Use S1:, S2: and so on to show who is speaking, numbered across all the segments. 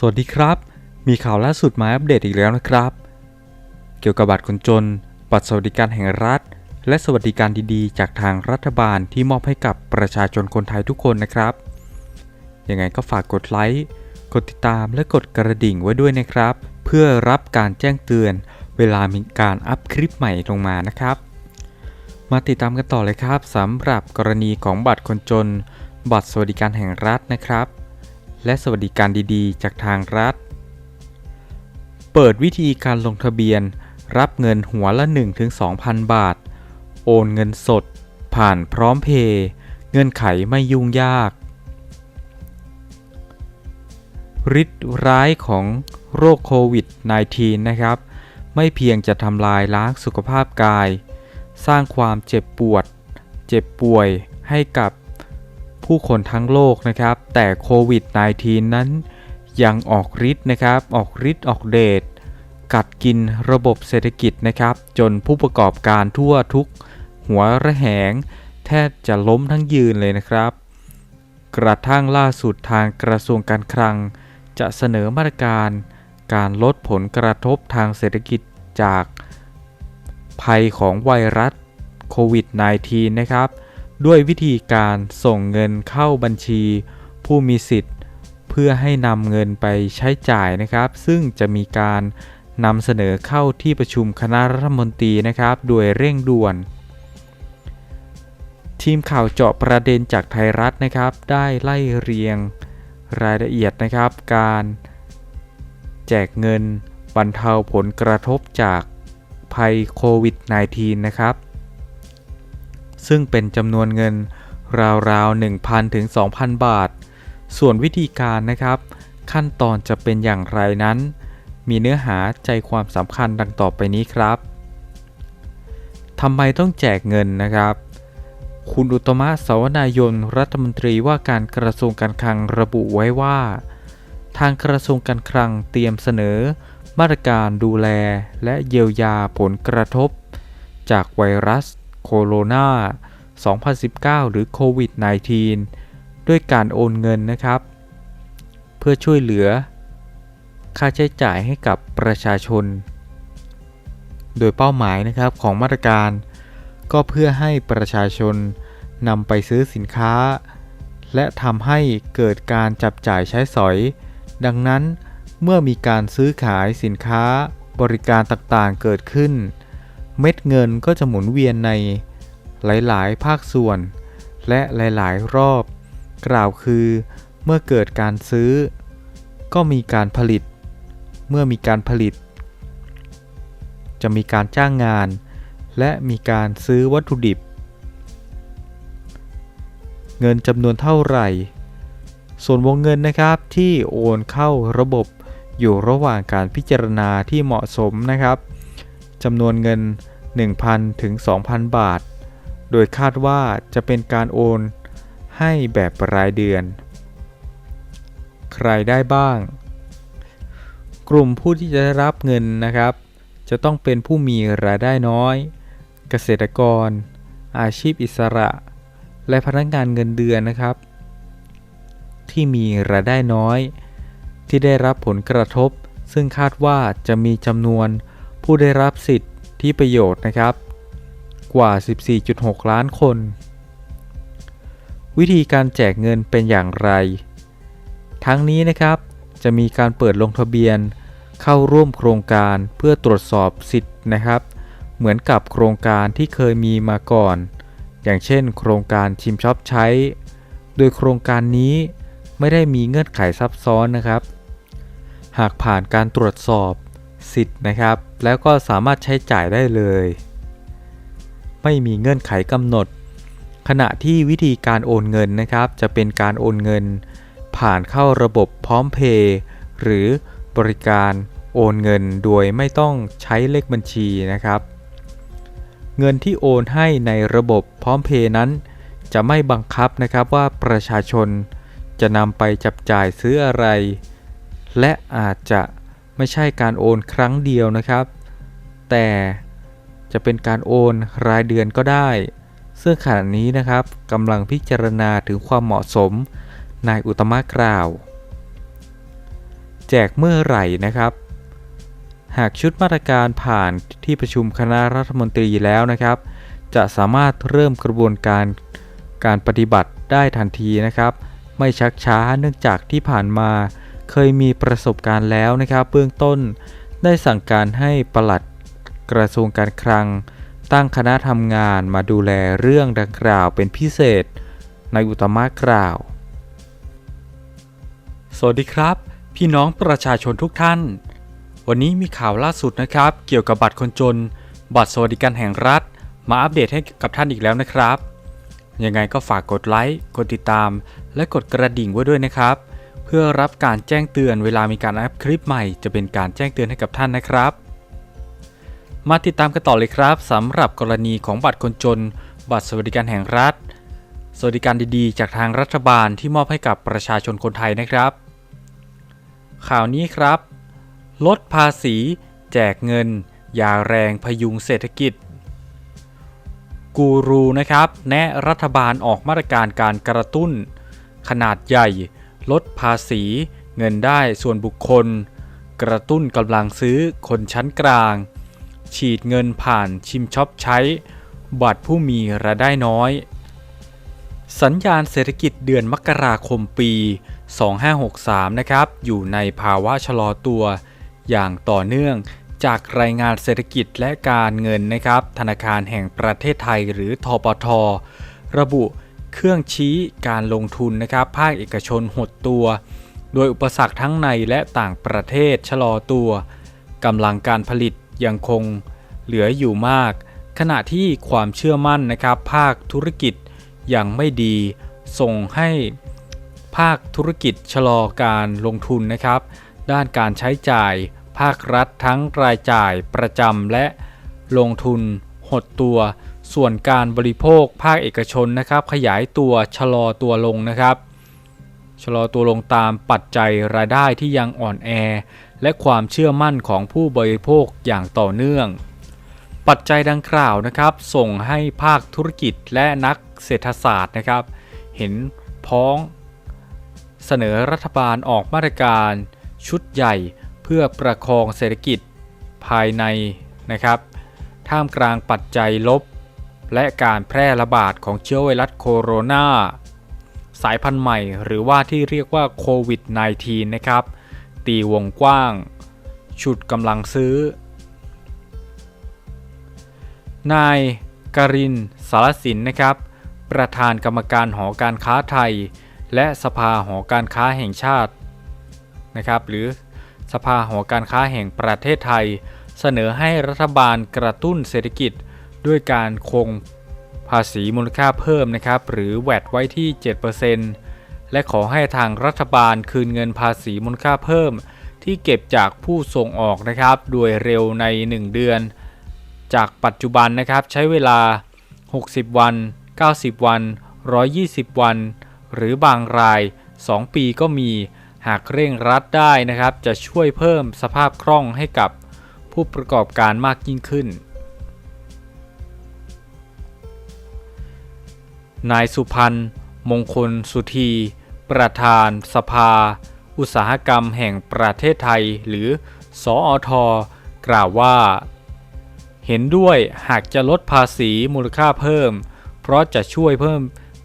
S1: สวัสดีครับ มีข่าวล่าสุดมาอัปเดตอีกแล้วนะครับ เกี่ยวกับบัตรคนจน บัตรสวัสดิการแห่งรัฐ และสวัสดิการดีๆ จากทางรัฐบาลที่มอบให้กับประชาชนคนไทยทุกคนนะครับ ยังไงก็ฝากกดไลค์ กดติดตามและกดกระดิ่งไว้ด้วยนะครับ เพื่อรับการแจ้งเตือน เวลามีการอัพคลิปใหม่ลงมานะครับ มาติดตามกันต่อเลยครับสำหรับกรณีของบัตรคนจน บัตรสวัสดิการแห่งรัฐนะครับ และสวัสดิการดีๆ จากทางรัฐ เปิดวิธีการลงทะเบียน รับเงินหัวละ 1-2,000 บาท โอนเงินสด ผ่านพร้อมเพย์เงื่อนไขไม่ยุ่งยากฤทธิ์ร้ายของโรคโควิด -19 นะครับ ไม่เพียงจะทำลายล้างสุขภาพกาย สร้างความเจ็บปวด เจ็บป่วยให้กับ ผู้คนทั้งโลกนะครับ แต่โควิด -19 นั้นยังออกฤทธิ์นะครับ ออกฤทธิ์ออกเดชกัดกินระบบเศรษฐกิจนะครับ จนผู้ประกอบการทั่วทุกหัวระแหง แทบจะล้มทั้งยืนเลยนะครับ กระทั่งล่าสุดทางกระทรวงการคลัง จะเสนอมาตรการการลดผลกระทบทางเศรษฐกิจจากภัยของไวรัสโควิด -19 นะครับ ด้วยวิธีการส่งเงินเข้าบัญชี ผู้มีสิทธิ์ เพื่อให้นำเงินไปใช้จ่ายนะครับ ซึ่งจะมีการนำเสนอเข้าที่ประชุมคณะรัฐมนตรีนะครับ โดยเร่งด่วน ทีมข่าวเจาะประเด็นจากไทยรัฐนะครับ ได้ไล่เรียงรายละเอียดนะครับ การแจกเงินบรรเทาผลกระทบจากภัยโควิด -19 นะครับ ซึ่งเป็นจำนวนเงินราวๆ 1,000 ถึง 2,000 บาท ส่วนวิธีการนะครับ ขั้นตอนจะเป็นอย่างไรนั้น มีเนื้อหาใจความสำคัญดังต่อไปนี้ครับทำไมต้องแจกเงินนะครับ คุณอุตมะสวนายนรัฐมนตรีว่าการกระทรวงการคลังระบุไว้ว่า ทางกระทรวงการคลังเตรียมเสนอ มาตรการดูแลและเยียวยาผลกระทบ จากไวรัส โคโรนา2019 หรือโควิด -19 ด้วยการโอนเงินนะครับ เพื่อช่วยเหลือ ค่าใช้จ่ายให้กับประชาชน โดยเป้าหมายนะครับของมาตรการ ก็เพื่อให้ประชาชนนำไปซื้อสินค้า และทำให้เกิดการจับจ่ายใช้สอย ดังนั้นเมื่อมีการซื้อขายสินค้าบริการต่างๆเกิดขึ้น เม็ดเงินก็จะหมุนเวียนในหลาย ๆ ภาคส่วน และหลาย ๆ รอบ กล่าวคือเมื่อเกิดการซื้อ ก็มีการผลิต เมื่อมีการผลิต จะมีการจ้างงาน และมีการซื้อวัตถุดิบ เงินจำนวนเท่าไหร่ ส่วนวงเงินนะครับที่โอนเข้าระบบอยู่ระหว่างการพิจารณาที่เหมาะสมนะครับ จำนวนเงิน 1,000 ถึง 2,000 บาท โดยคาดว่าจะเป็นการโอนให้แบบรายเดือน ใครได้บ้าง กลุ่มผู้ที่จะได้รับเงินนะครับ จะต้องเป็นผู้มีรายได้น้อย เกษตรกร อาชีพอิสระ และพนักงานเงินเดือนนะครับ ที่มีรายได้น้อย ที่ได้รับผลกระทบ ซึ่งคาดว่าจะมีจำนวน ผู้ได้รับสิทธิประโยชน์นะครับ กว่า 14.6 ล้านคน วิธีการแจกเงินเป็นอย่างไร ทั้งนี้นะครับจะมีการเปิดลงทะเบียนเข้าร่วมโครงการเพื่อตรวจสอบสิทธิ์นะครับ เหมือนกับโครงการที่เคยมีมาก่อน อย่างเช่น โครงการชิมช็อปใช้ โดยโครงการนี้ไม่ได้มีเงื่อนไขซับซ้อนนะครับ หากผ่านการตรวจสอบ สิทธิ์นะครับ แล้วก็สามารถใช้จ่ายได้เลย ไม่มีเงื่อนไขกำหนด ขณะที่วิธีการโอนเงินนะครับ จะเป็นการโอนเงิน ผ่านเข้าระบบพร้อมเพย์หรือบริการโอนเงินโดยไม่ต้องใช้เลขบัญชีนะครับ เงินที่โอนให้ในระบบพร้อมเพย์นั้น จะไม่บังคับนะครับว่าประชาชนจะนำไปจับจ่ายซื้ออะไร และอาจจะ ไม่ใช่การโอนครั้งเดียวนะครับ แต่จะเป็นการโอนรายเดือนก็ได้ ซึ่งขณะนี้นะครับกำลังพิจารณาถึงความเหมาะสมนายอุตมะกล่าว แจกเมื่อไหร่นะครับ หากชุดมาตรการผ่านที่ประชุมคณะรัฐมนตรีแล้วนะครับ จะสามารถเริ่มกระบวนการการปฏิบัติได้ทันทีนะครับ ไม่ชักช้าเนื่องจากที่ผ่านมา เคยมีประสบการณ์แล้วนะครับ เบื้องต้นได้สั่งการให้ปลัดกระทรวงการคลัง ตั้งคณะทำงานมาดูแลเรื่องดังกล่าวเป็นพิเศษ ในอุตมะกล่าว
S2: สวัสดีครับ พี่น้องประชาชนทุกท่าน วันนี้มีข่าวล่าสุดนะครับ เกี่ยวกับบัตรคนจน บัตรสวัสดิการแห่งรัฐ มาอัปเดตให้กับท่านอีกแล้วนะครับ ยังไงก็ฝากกดไลค์ กดติดตาม และกดกระดิ่งไว้ด้วยนะครับ เพื่อรับการแจ้งเตือนเวลามีการอัพคลิปใหม่ จะเป็นการแจ้งเตือนให้กับท่านนะครับ มาติดตามกันต่อเลยครับสำหรับกรณีของบัตรคนจน บัตรสวัสดิการแห่งรัฐ สวัสดิการดีๆ จากทางรัฐบาลที่มอบให้กับประชาชนคนไทยนะครับ ข่าวนี้ครับ ลดภาษี แจกเงินยาแรงพยุงเศรษฐกิจกูรูนะครับ แนะรัฐบาลออกมาตรการการกระตุ้น ขนาดใหญ่ ลดภาษี เงินได้ส่วนบุคคล กระตุ้นกำลังซื้อคนชั้นกลาง ฉีดเงินผ่านชิมช็อปใช้ บัตรผู้มีรายได้น้อย สัญญาณเศรษฐกิจเดือนมกราคมปี 2563 นะครับ อยู่ในภาวะชะลอตัว อย่างต่อเนื่องจากรายงานเศรษฐกิจและการเงินนะครับ ธนาคารแห่งประเทศไทยหรือทปท ระบุ เครื่องชี้การลงทุนนะครับภาคเอกชนหดตัว โดยอุปสรรคทั้งในและต่างประเทศชะลอตัวกำลังการผลิตยังคงเหลืออยู่มาก ขณะที่ความเชื่อมั่นนะครับภาคธุรกิจยังไม่ดี ส่งให้ภาคธุรกิจชะลอการลงทุนนะครับ ด้านการใช้จ่าย ภาครัฐทั้งรายจ่ายประจำและลงทุนหดตัว ส่วนการบริโภคภาคเอกชนนะครับ ขยายตัวชะลอตัวลงนะครับชะลอตัวลงตามปัจจัยรายได้ที่ยังอ่อนแอ และความเชื่อมั่นของผู้บริโภคอย่างต่อเนื่อง ปัจจัยดังกล่าวนะครับ ส่งให้ภาคธุรกิจและนักเศรษฐศาสตร์นะครับ เห็นพ้อง เสนอรัฐบาลออกมาตรการชุดใหญ่เพื่อประคองเศรษฐกิจภายในนะครับ ท่ามกลางปัจจัยลบ และการแพร่ระบาดของเชื้อไวรัสโคโรนาสายพันธุ์ใหม่หรือว่าที่เรียกว่าโควิด -19 นะครับ ตีวงกว้าง ฉุดกำลังซื้อ นายการินสารสินนะครับ ประธานกรรมการหอการค้าไทย และสภาหอการค้าแห่งชาตินะครับ หรือสภาหอการค้าแห่งประเทศไทย เสนอให้รัฐบาลกระตุ้นเศรษฐกิจ ด้วยการคงภาษีมูลค่าเพิ่มนะครับ หรือแวดไว้ที่ 7%และขอให้ทางรัฐบาลคืนเงินภาษีมูลค่าเพิ่ม ที่เก็บจากผู้ส่งออกนะครับ โดยเร็วใน 1 เดือน จากปัจจุบันนะครับใช้เวลา 60 วัน 90 วัน 120 วัน หรือบางราย 2 ปีก็มีหากเร่งรัดได้นะครับ จะช่วยเพิ่มสภาพคล่องให้กับผู้ประกอบการมากยิ่งขึ้น นายสุพันธ์มงคลสุธี ประธานสภา อุตสาหกรรมแห่งประเทศไทย หรือ สออทกล่าวว่า เห็นด้วยหากจะลดภาษีมูลค่าเพิ่ม เพราะจะช่วยเพิ่ม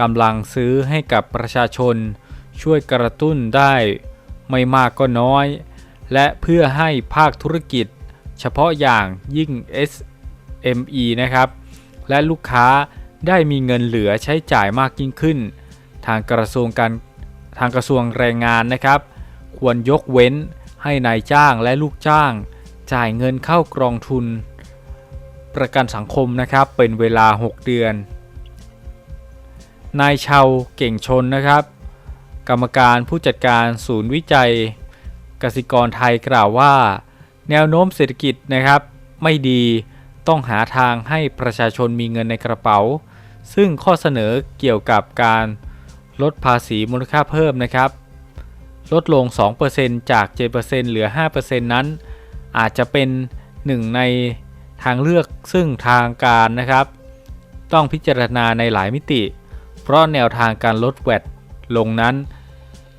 S2: กำลังซื้อให้กับประชาชน ช่วยกระตุ้นได้ไม่มากก็น้อย และเพื่อให้ภาคธุรกิจ เฉพาะอย่างยิ่ง SME นะครับ และลูกค้า ได้มีเงินเหลือใช้จ่ายมากยิ่งขึ้น ทางกระทรวงการทางกระทรวงแรงงานนะครับ ควรยกเว้นให้นายจ้างและลูกจ้าง จ่ายเงินเข้ากองทุน ประกันสังคมนะครับเป็นเวลา 6 เดือน นายชาวเก่งชนนะครับ กรรมการผู้จัดการศูนย์วิจัย กสิกรไทยกล่าวว่า แนวโน้มเศรษฐกิจนะครับไม่ดีต้องหาทางให้ประชาชนมีเงินในกระเป๋า ซึ่งข้อเสนอเกี่ยวกับการลดภาษีมูลค่าเพิ่มนะครับ ลดลง 2%จาก 7%เหลือ 5%นั้น อาจจะเป็นหนึ่งในทางเลือกซึ่งทางการนะครับ ต้องพิจารณาในหลายมิติ เพราะแนวทางการลดแวดลงนั้น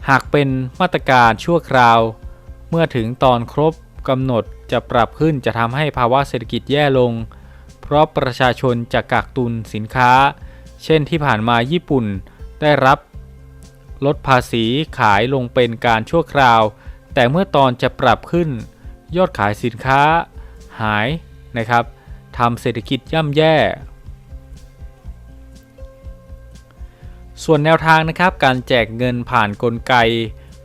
S2: หากเป็นมาตรการชั่วคราว เมื่อถึงตอนครบกำหนดจะปรับขึ้นจะทำให้ภาวะเศรษฐกิจแย่ลง เพราะประชาชนจะกักตุนสินค้า เช่นที่ผ่านมาญี่ปุ่นได้รับลดภาษีขายลงเป็นการชั่วคราว แต่เมื่อตอนจะปรับขึ้น ยอดขายสินค้าหายนะครับทำเศรษฐกิจย่ำแย่ ส่วนแนวทางนะครับการแจกเงินผ่านกลไก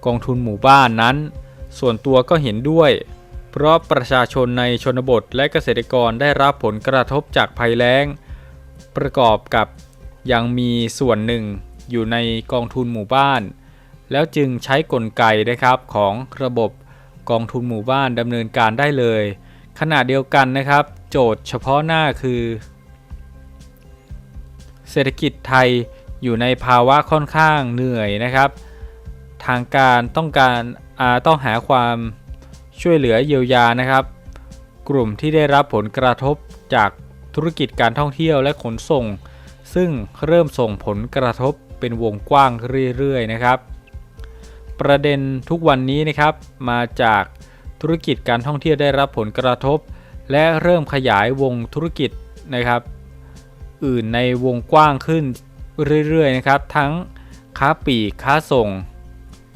S2: กองทุนหมู่บ้านนั้น ส่วนตัวก็เห็นด้วย เพราะประชาชนในชนบทและเกษตรกรได้รับผลกระทบจากภัยแล้ง ประกอบกับยังมีส่วนหนึ่งอยู่ในกองทุนหมู่บ้าน แล้วจึงใช้กลไกนะครับของระบบกองทุนหมู่บ้านดำเนินการได้เลย ขณะเดียวกันนะครับ โจทย์เฉพาะหน้าคือ เศรษฐกิจไทยอยู่ในภาวะค่อนข้างเหนื่อยนะครับ ทางการต้องการต้องหาความ ช่วยเหลือเยียวยานะครับ กลุ่มที่ได้รับผลกระทบจากธุรกิจการท่องเที่ยวและขนส่ง ซึ่งเริ่มส่งผลกระทบเป็นวงกว้างเรื่อยๆนะครับ ประเด็นทุกวันนี้นะครับ มาจากธุรกิจการท่องเที่ยวได้รับผลกระทบ และเริ่มขยายวงธุรกิจนะครับ อื่นในวงกว้างขึ้นเรื่อยๆนะครับ ทั้งค้าปลีกค้าส่ง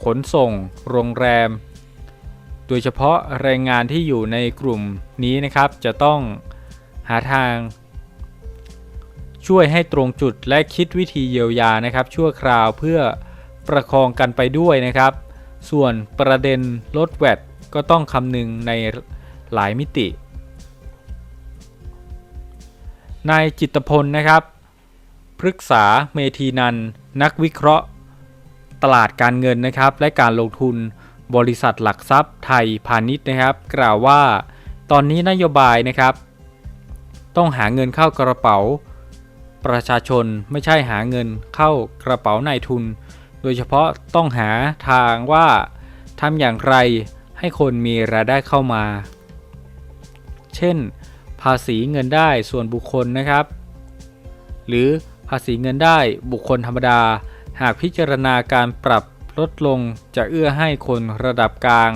S2: ขนส่ง โรงแรม โดยเฉพาะแรงงานที่อยู่ในกลุ่มนี้นะครับ จะต้องหาทาง ช่วยให้ตรงจุดและคิดวิธีเยียวยานะครับ ชั่วคราวเพื่อประคองกันไปด้วยนะครับ ส่วนประเด็นลดแวดก็ต้องคำนึงในหลายมิตินายจิตพลนะครับพฤกษาเมธีนัน นักวิเคราะห์ ตลาดการเงินนะครับ และการลงทุน บริษัทหลักทรัพย์ไทยพาณิชย์นะครับ กล่าวว่า ตอนนี้นโยบายนะครับ ต้องหาเงินเข้ากระเป๋า ประชาชนไม่ใช่หาเงินเข้ากระเป๋านายทุน โดยเฉพาะต้องหาทางว่าทำอย่างไรให้คนมีรายได้เข้ามา เช่น ภาษีเงินได้ส่วนบุคคลนะครับ หรือภาษีเงินได้บุคคลธรรมดา หากพิจารณาการปรับ ลดลงจะเอื้อให้คนระดับกลาง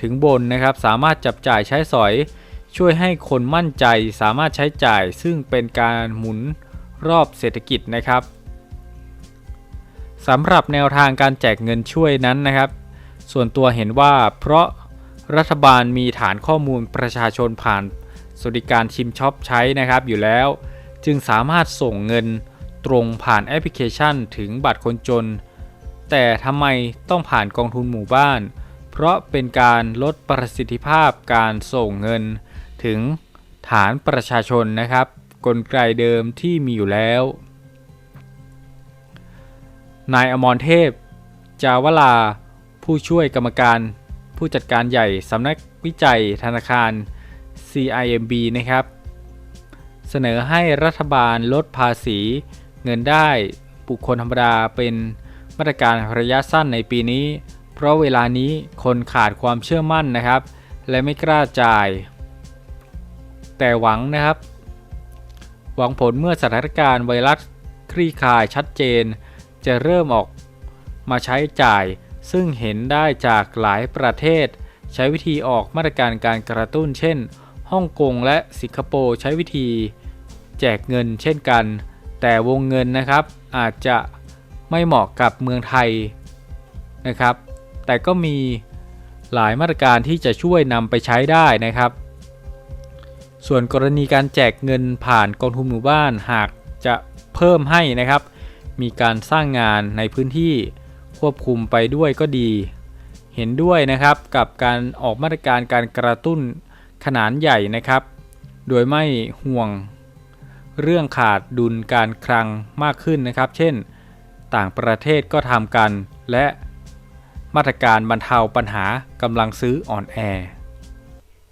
S2: ถึงบนนะครับสามารถจับจ่ายใช้สอย ช่วยให้คนมั่นใจสามารถใช้จ่าย ซึ่งเป็นการหมุนรอบเศรษฐกิจนะครับสำหรับแนวทางการแจกเงินช่วยนั้นนะครับ ส่วนตัวเห็นว่าเพราะรัฐบาลมีฐานข้อมูลประชาชนผ่านสวัสดิการชิมช็อปใช้นะครับอยู่แล้ว จึงสามารถส่งเงินตรงผ่านแอปพลิเคชันถึงบัตรคนจน แต่ทำไมต้องผ่านกองทุนหมู่บ้าน เพราะเป็นการลดประสิทธิภาพการส่งเงิน ถึงฐานประชาชนนะครับ กลไกเดิมที่มีอยู่แล้ว นายอมรเทพ จาวลา ผู้ช่วยกรรมการ ผู้จัดการใหญ่สำนักวิจัยธนาคาร CIMB นะครับ เสนอให้รัฐบาลลดภาษีเงินได้บุคคลธรรมดาเป็น มาตรการระยะสั้นในปีนี้ เพราะเวลานี้คนขาดความเชื่อมั่นนะครับ และไม่กล้าจ่าย แต่หวังนะครับ หวังผลเมื่อสถานการณ์ไวรัสคลี่คลายชัดเจน จะเริ่มออกมาใช้จ่าย ซึ่งเห็นได้จากหลายประเทศ ใช้วิธีออกมาตรการการกระตุ้น เช่นฮ่องกงและสิงคโปร์ใช้วิธี แจกเงินเช่นกัน แต่วงเงินนะครับอาจจะ ไม่เหมาะกับเมืองไทยนะครับ แต่ก็มีหลายมาตรการที่จะช่วยนำไปใช้ได้นะครับ ส่วนกรณีการแจกเงินผ่านกองทุนหมู่บ้านหากจะเพิ่มให้นะครับ มีการสร้างงานในพื้นที่ควบคุมไปด้วยก็ดี เห็นด้วยนะครับกับการออกมาตรการการกระตุ้นขนาดใหญ่นะครับ โดยไม่ห่วงเรื่องขาดดุลการคลังมากขึ้นนะครับ เช่น ต่างประเทศก็ทำกัน และมาตรการบรรเทาปัญหากำลังซื้ออ่อนแอ